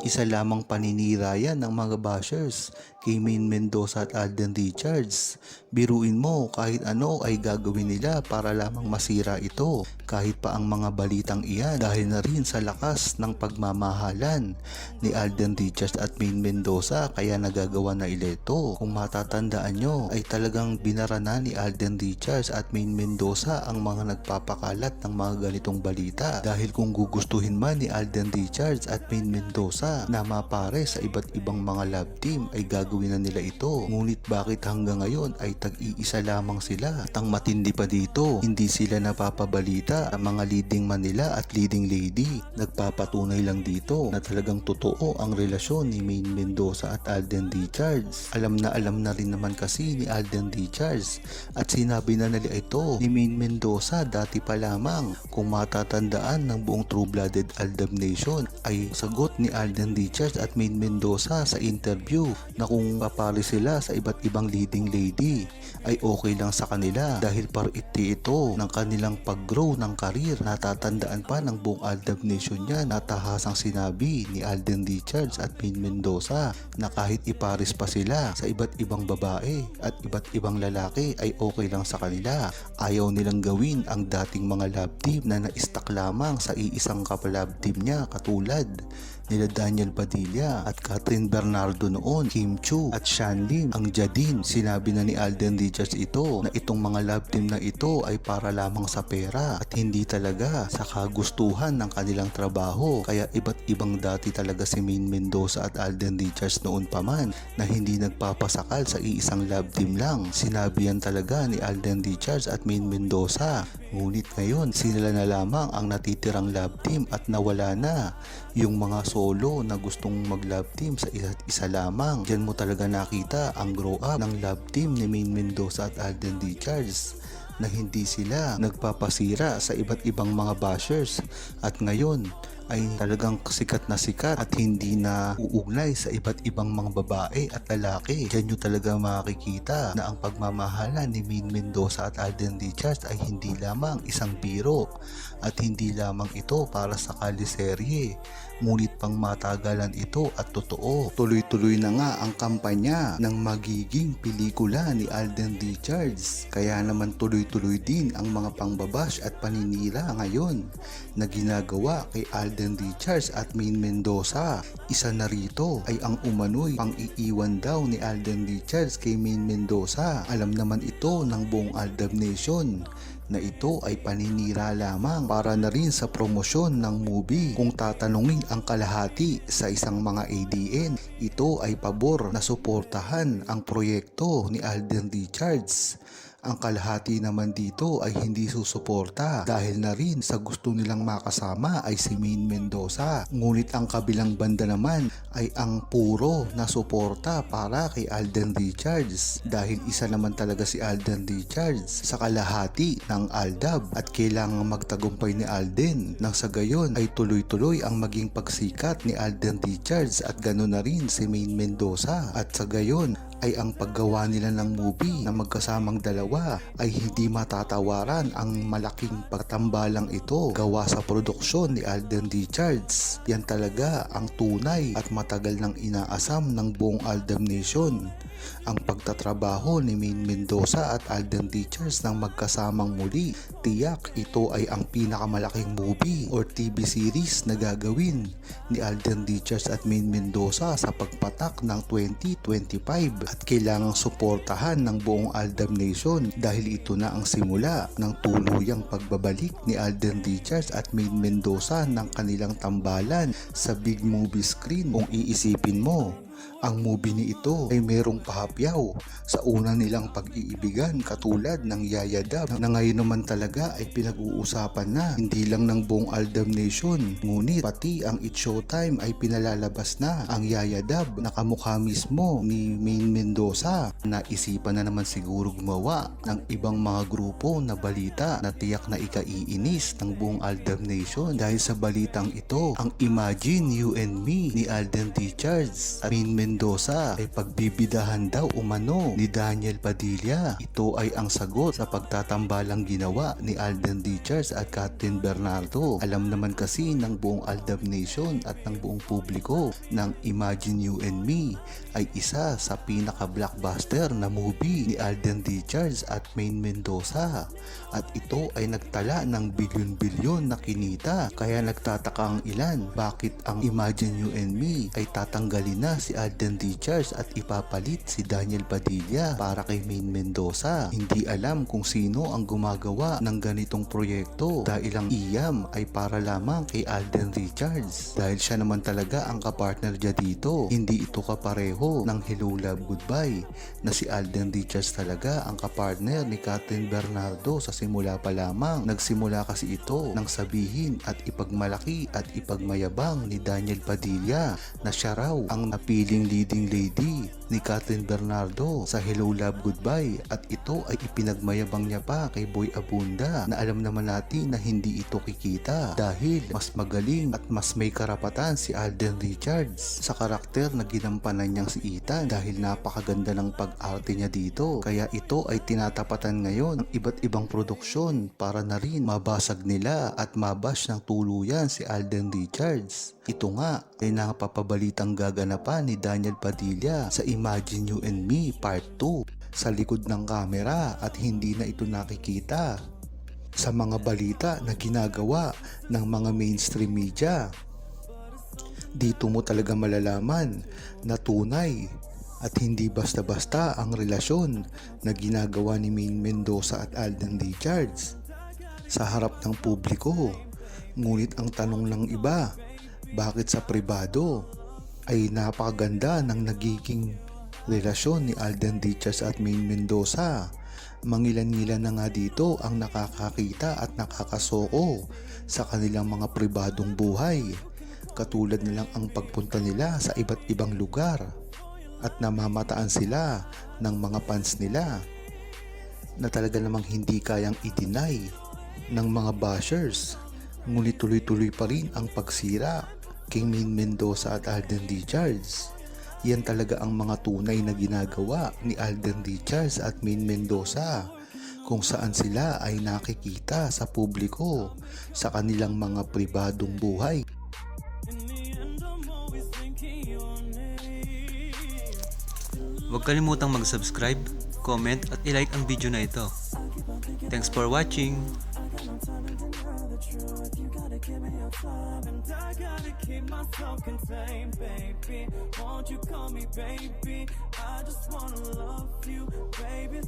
Isa lamang paninira yan ng mga bashers kay Main Mendoza at Alden Richards. Biruin mo kahit ano ay gagawin nila para lamang masira ito kahit pa ang mga balitang iyan dahil na rin sa lakas ng pagmamahalan ni Alden Richards at Main Mendoza kaya nagagawa na ila ito. Kung matatandaan nyo ay talagang binara na ni Alden Richards at Main Mendoza ang mga nagpapakalat ng mga ganitong balita dahil kung gugustuhin man ni Alden Richards at Main Mendoza na mapare sa iba't ibang mga love team ay gagawin na nila ito. Ngunit bakit hanggang ngayon ay tag-iisa lamang sila at ang matindi pa dito hindi sila napapabalita ang mga leading man nila at leading lady. Nagpapatunay lang dito na talagang totoo ang relasyon ni Main Mendoza at Alden Richards. Alam na alam na rin naman kasi ni Alden Richards at sinabi na nila ito ni Main Mendoza dati pa lamang kung matatandaan ng buong True-Blooded Aldab Nation ay sagot ni Alden Richards at Main Mendoza sa interview na kung papari sila sa iba't ibang leading lady ay okay lang sa kanila dahil pariti ito ng kanilang pag-grow ng karir. Natatandaan pa ng buong Aldab Nation niya na tahasang sinabi ni Alden Richards at Main Mendoza na kahit iparis pa sila sa iba't ibang babae at iba't ibang lalaki ay okay lang sa kanila. Ayaw nilang gawin ang dating mga love team na na-stack lamang sa iisang kapalab team niya katulad nila Daniel Padilla at Catherine Bernardo noon, Kim Chu at Shan Lim. Ang Jadin, sinabi na ni Alden Richards ito na itong mga love team na ito ay para lamang sa pera at hindi talaga sa kagustuhan ng kanilang trabaho. Kaya iba't ibang dati talaga si Main Mendoza at Alden Richards noon pa man na hindi nagpapasakal sa iisang love team lang. Sinabi yan talaga ni Alden Richards at Main Mendoza. Ngunit ngayon, sila na lamang ang natitirang love team at nawala na yung mga solo na gustong mag-love team sa isa't isa lamang. Diyan mo talaga nakita ang grow up ng love team ni Main Mendoza at Alden Richards na hindi sila nagpapasira sa iba't ibang mga bashers at ngayon ay talagang sikat na sikat at hindi na uugnay sa iba't ibang mga babae at lalaki. Diyan nyo talaga makikita na ang pagmamahalan ni Min Mendoza at Alden Richards ay hindi lamang isang biro at hindi lamang ito para sa kaliserye ngunit pang matagalan ito at totoo. Tuloy-tuloy na nga ang kampanya ng magiging pelikula ni Alden Richards. Kaya naman tuloy-tuloy din ang mga pangbabash at paninira ngayon na ginagawa kay Alden Richards at Main Mendoza. Isa na rito ay ang umano'y pang-iiwan daw ni Alden Richards kay Main Mendoza. Alam naman ito ng buong Aldab Nation na ito ay paninira lamang para na rin sa promosyon ng movie. Kung tatanungin ang kalahati sa isang mga ADN, ito ay pabor na suportahan ang proyekto ni Alden Richards. Ang kalahati naman dito ay hindi susuporta dahil na rin sa gusto nilang makasama ay si Main Mendoza. Ngunit ang kabilang banda naman ay ang puro na suporta para kay Alden Richards dahil isa naman talaga si Alden Richards sa kalahati ng Aldab at kailangang magtagumpay ni Alden nang sa gayon ay tuloy-tuloy ang maging pagsikat ni Alden Richards at ganoon na rin si Main Mendoza at sa gayon ay ang paggawa nila ng movie na magkasamang dalawa ay hindi matatawaran ang malaking pagtambalang ito gawa sa produksyon ni Alden Richards. Yan talaga ang tunay at matagal nang inaasam ng buong Aldam Nation ang pagtatrabaho ni Main Mendoza at Alden Richards ng magkasamang muli. Tiyak ito ay ang pinakamalaking movie or TV series na gagawin ni Alden Richards at Main Mendoza sa pagpatak ng 2025 at kailangang suportahan ng buong Aldam Nation dahil ito na ang simula ng tuluyang pagbabalik ni Alden Richards at Main Mendoza ng kanilang tambalan sa big movie screen. Kung iisipin mo ang movie ni ito ay merong pahapyaw sa una nilang pag-iibigan katulad ng Yaya Dab na ngayon naman talaga ay pinag-uusapan na hindi lang ng buong Aldam Nation. Ngunit pati ang It Showtime ay pinalalabas na ang Yaya Dab na kamukha mismo ni Main Mendoza. Na isipan na naman siguro gumawa ng ibang mga grupo na balita na tiyak na ikaiinis ng buong Aldam Nation. Dahil sa balitang ito ang Imagine You and Me ni Alden Richards at Main Mendoza ay pagbibidahan daw umano ni Daniel Padilla. Ito ay ang sagot sa pagtatambalang ginawa ni Alden Richards at Catherine Bernardo. Alam naman kasi ng buong Aldab Nation at ng buong publiko ng Imagine You and Me ay isa sa pinaka-blockbuster na movie ni Alden Richards at Maine Mendoza. At ito ay nagtala ng bilyon-bilyon na kinita. Kaya nagtataka ang ilan bakit ang Imagine You and Me ay tatanggalin na si Alden Richards at ipapalit si Daniel Padilla para kay Maine Mendoza. Hindi alam kung sino ang gumagawa ng ganitong proyekto dahil ang iyam ay para lamang kay Alden Richards. Dahil siya naman talaga ang kapartner niya dito. Hindi ito kapareho ng Hello Love Goodbye na si Alden Richards talaga ang kapartner ni Catherine Bernardo sa simula pa lamang. Nagsimula kasi ito nang sabihin at ipagmalaki at ipagmayabang ni Daniel Padilla na siya raw ang napiling leading lady ni Catherine Bernardo sa Hello Love Goodbye at ito ay ipinagmayabang niya pa kay Boy Abunda na alam naman natin na hindi ito kikita dahil mas magaling at mas may karapatan si Alden Richards sa karakter na ginampanan niyang si Ethan dahil napakaganda ng pag-arte niya dito kaya ito ay tinatapatan ngayon ng iba't ibang produksyon para na rin mabasag nila at mabash ng tuluyan si Alden Richards. Ito nga ay napapabalitang gaganapan ni Daniel Padilla sa Imagine You and Me Part 2 sa likod ng kamera at hindi na ito nakikita sa mga balita na ginagawa ng mga mainstream media. Dito mo talaga malalaman na tunay at hindi basta-basta ang relasyon na ginagawa ni Maine Mendoza at Alden Richards sa harap ng publiko. Ngunit ang tanong ng iba, bakit sa pribado ay napakaganda ng nagiging relasyon ni Alden Richards at Maine Mendoza. Mangilan-ngilan na nga dito ang nakakakita at nakakasoko sa kanilang mga pribadong buhay. Katulad nilang ang pagpunta nila sa iba't ibang lugar at namamataan sila ng mga fans nila na talaga namang hindi kayang i-deny ng mga bashers. Ngunit tuloy-tuloy pa rin ang pagsira kay Maine Mendoza at Alden Richards. Yan talaga ang mga tunay na ginagawa ni Alden Richards at Maine Mendoza kung saan sila ay nakikita sa publiko sa kanilang mga pribadong buhay. Huwag kalimutang mag-subscribe, comment at ilike ang video na ito. Thanks for watching! give me your time And I gotta keep myself contained, baby Won't you call me baby? I just wanna love you, baby